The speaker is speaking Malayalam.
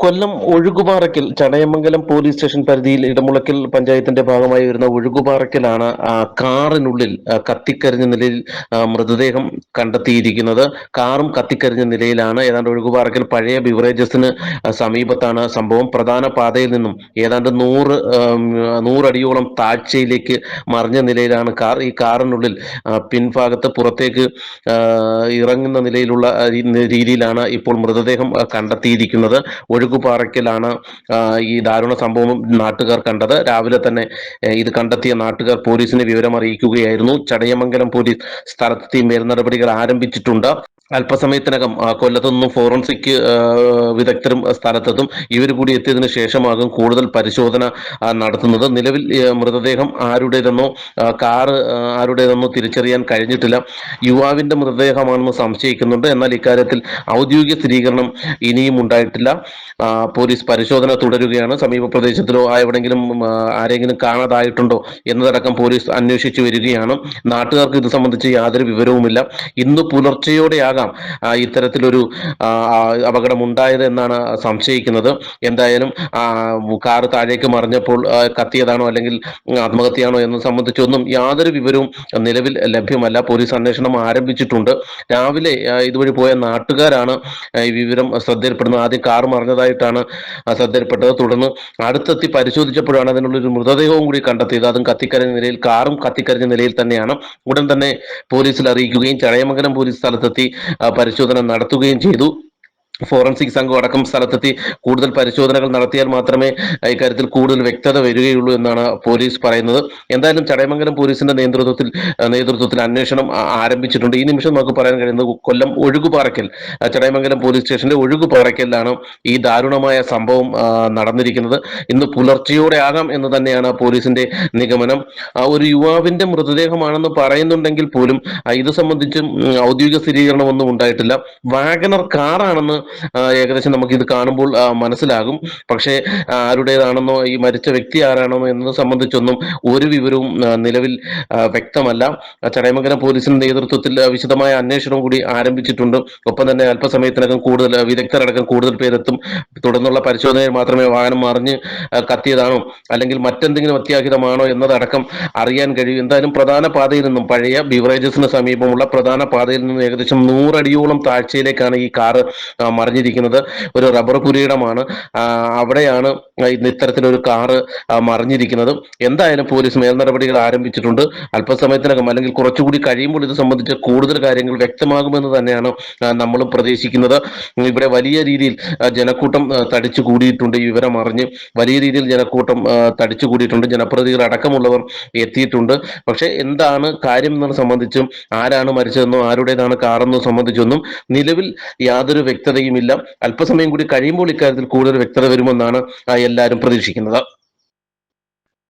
കൊല്ലം ഒഴുകുപാറയ്ക്കൽ ചടയമംഗലം പോലീസ് സ്റ്റേഷൻ പരിധിയിൽ ഇടമുളക്കൽ പഞ്ചായത്തിന്റെ ഭാഗമായി വരുന്ന ഒഴുകുപാറയ്ക്കലാണ് കാറിനുള്ളിൽ കത്തിക്കരിഞ്ഞ നിലയിൽ മൃതദേഹം കണ്ടെത്തിയിരിക്കുന്നത്. കാറും കത്തിക്കരിഞ്ഞ നിലയിലാണ്. ഏതാണ്ട് ഒഴുകുപാറയ്ക്കൽ പഴയ ബിവറേജസിന് സമീപത്താണ് സംഭവം. പ്രധാന പാതയിൽ നിന്നും ഏതാണ്ട് നൂറ് നൂറടിയോളം താഴ്ചയിലേക്ക് മറിഞ്ഞ നിലയിലാണ് കാർ. ഈ കാറിനുള്ളിൽ പിൻഭാഗത്ത് പുറത്തേക്ക് ഇറങ്ങുന്ന നിലയിലുള്ള രീതിയിലാണ് ഇപ്പോൾ മൃതദേഹം കണ്ടെത്തിയിരിക്കുന്നത്. ഒഴുകുപാറയ്ക്കലാണ് ആ, ഈ ദാരുണ സംഭവം നാട്ടുകാർ കണ്ടത്. രാവിലെ തന്നെ ഇത് കണ്ടെത്തിയ നാട്ടുകാർ പോലീസിനെ വിവരം അറിയിക്കുകയായിരുന്നു ചടയമംഗലം പോലീസ് സ്ഥലത്തെത്തി മേൽ നടപടികൾ ആരംഭിച്ചിട്ടുണ്ട്. അല്പസമയത്തിനകം കൊല്ലത്തു നിന്നും ഫോറൻസിക് വിദഗ്ധരും സ്ഥലത്തെത്തും ഇവർ കൂടി എത്തിയതിനു ശേഷമാകും കൂടുതൽ പരിശോധന നടത്തുന്നത്. നിലവിൽ മൃതദേഹം ആരുടേതെന്നോ കാറ് ആരുടേതെന്നോ തിരിച്ചറിയാൻ കഴിഞ്ഞിട്ടില്ല. യുവാവിന്റെ മൃതദേഹമാണെന്ന് സംശയിക്കുന്നുണ്ട്. എന്നാൽ ഇക്കാര്യത്തിൽ ഔദ്യോഗിക സ്ഥിരീകരണം ഇനിയും ഉണ്ടായിട്ടില്ല. പോലീസ് പരിശോധന തുടരുകയാണ്. സമീപ പ്രദേശത്തിലോ എവിടെങ്കിലും ആരെങ്കിലും കാണാതായിട്ടുണ്ടോ എന്നതടക്കം പോലീസ് അന്വേഷിച്ചു വരികയാണ്. നാട്ടുകാർക്ക് ഇത് സംബന്ധിച്ച് യാതൊരു വിവരവുമില്ല. ഇന്ന് പുലർച്ചെയോടെയാകാം ആ, ഇത്തരത്തിലൊരു ആ, ആ, അപകടം ഉണ്ടായത് എന്നാണ് സംശയിക്കുന്നത്. എന്തായാലും കാർ താഴേക്ക് മറിഞ്ഞപ്പോൾ കത്തിയതാണോ അല്ലെങ്കിൽ ആത്മഹത്യയാണോ എന്ന് സംബന്ധിച്ചൊന്നും യാതൊരു വിവരവും നിലവിൽ ലഭ്യമല്ല. പോലീസ് അന്വേഷണം ആരംഭിച്ചിട്ടുണ്ട്. രാവിലെ ഇതുവഴി പോയ നാട്ടുകാരാണ് ഈ വിവരം ശ്രദ്ധയിൽപ്പെടുന്നത്. ആദ്യം കാർ മറിഞ്ഞതായിട്ടാണ് ശ്രദ്ധയിൽപ്പെട്ടത്. തുടർന്ന് അടുത്തെത്തി പരിശോധിച്ചപ്പോഴാണ് അതിനുള്ളൊരു മൃതദേഹവും കൂടി കണ്ടെത്തിയത്. അതും കത്തിക്കരഞ്ഞ നിലയിൽ കാറും കത്തിക്കരഞ്ഞ നിലയിൽ തന്നെയാണ്. ഉടൻ തന്നെ പോലീസിൽ അറിയിക്കുകയും ചടയമംഗലം പോലീസ് സ്ഥലത്തെത്തി പരിശോധന നടത്തുകയും ചെയ്തു. ഫോറൻസിക് സംഘം അടക്കം സ്ഥലത്തെത്തി കൂടുതൽ പരിശോധനകൾ നടത്തിയാൽ മാത്രമേ ഇക്കാര്യത്തിൽ കൂടുതൽ വ്യക്തത വരികയുള്ളൂ എന്നാണ് പോലീസ് പറയുന്നത്. എന്തായാലും ചടയമംഗലം പോലീസിന്റെ നേതൃത്വത്തിൽ നേതൃത്വത്തിൽ അന്വേഷണം ആരംഭിച്ചിട്ടുണ്ട്. ഈ നിമിഷം നമുക്ക് പറയാൻ കഴിയുന്നത് കൊല്ലം ഒഴുകുപാറയ്ക്കൽ ചടയമംഗലം പോലീസ് സ്റ്റേഷന്റെ ഒഴുകുപാറയ്ക്കലിലാണ് ഈ ദാരുണമായ സംഭവം നടന്നിരിക്കുന്നത്. ഇന്ന് പുലർച്ചയോടെ ആകാം എന്ന് തന്നെയാണ് പോലീസിന്റെ നിഗമനം. ഒരു യുവാവിന്റെ മൃതദേഹമാണെന്ന് പറയുന്നുണ്ടെങ്കിൽ പോലും ഇത് സംബന്ധിച്ചും ഔദ്യോഗിക സ്ഥിരീകരണമൊന്നും ഉണ്ടായിട്ടില്ല. വാഗനർ കാറാണെന്ന് ഏകദേശം നമുക്ക് ഇത് കാണുമ്പോൾ മനസ്സിലാകും. പക്ഷേ ആരുടേതാണെന്നോ ഈ മരിച്ച വ്യക്തി ആരാണെന്നോ എന്നത് സംബന്ധിച്ചൊന്നും ഒരു വിവരവും നിലവിൽ വ്യക്തമല്ല. ചടയമംഗലം പോലീസിന്റെ നേതൃത്വത്തിൽ വിശദമായ അന്വേഷണം കൂടി ആരംഭിച്ചിട്ടുണ്ട്. ഒപ്പം തന്നെ അല്പസമയത്തിനകം കൂടുതൽ വിദഗ്ധരടക്കം കൂടുതൽ പേരെത്തും. തുടർന്നുള്ള പരിശോധനയിൽ മാത്രമേ വാഹനം മറിഞ്ഞ് കത്തിയതാണോ അല്ലെങ്കിൽ മറ്റെന്തെങ്കിലും അത്യാഹിതമാണോ എന്നതടക്കം അറിയാൻ കഴിയും. എന്തായാലും പ്രധാന പാതയിൽ നിന്നും പഴയ ബിവറേജസിന് സമീപമുള്ള പ്രധാന പാതയിൽ നിന്നും ഏകദേശം നൂറടിയോളം താഴ്ചയിലേക്കാണ് ഈ കാറ് മറിഞ്ഞിരിക്കുന്നത് ഒരു റബ്ബർ കുരീടമാണ്. അവിടെയാണ് ഇത്തരത്തിലൊരു കാറ് മറിഞ്ഞിരിക്കുന്നത്. എന്തായാലും പോലീസ് മേൽനടപടികൾ ആരംഭിച്ചിട്ടുണ്ട്. അല്പസമയത്തിനകം അല്ലെങ്കിൽ കുറച്ചുകൂടി കഴിയുമ്പോൾ ഇത് സംബന്ധിച്ച് കൂടുതൽ കാര്യങ്ങൾ വ്യക്തമാകുമെന്ന് തന്നെയാണ് നമ്മളും പ്രതീക്ഷിക്കുന്നത്. ഇവിടെ വലിയ രീതിയിൽ ജനക്കൂട്ടം തടിച്ചു കൂടിയിട്ടുണ്ട്. ഈ വിവരം അറിഞ്ഞ് വലിയ രീതിയിൽ ജനക്കൂട്ടം തടിച്ചു കൂടിയിട്ടുണ്ട്. ജനപ്രതിനിധികൾ അടക്കമുള്ളവർ എത്തിയിട്ടുണ്ട്. പക്ഷേ എന്താണ് കാര്യം എന്നത് സംബന്ധിച്ചും ആരാണ് മരിച്ചതെന്നോ ആരുടേതാണ് കാറെന്നോ സംബന്ധിച്ചൊന്നും നിലവിൽ യാതൊരു വ്യക്തതയുമില്ല അല്പസമയം കൂടി കഴിയുമ്പോൾ ഇക്കാര്യത്തിൽ കൂടുതൽ വ്യക്തത വരുമെന്നാണ് എല്ലാവരും പ്രതീക്ഷിക്കുന്നത്.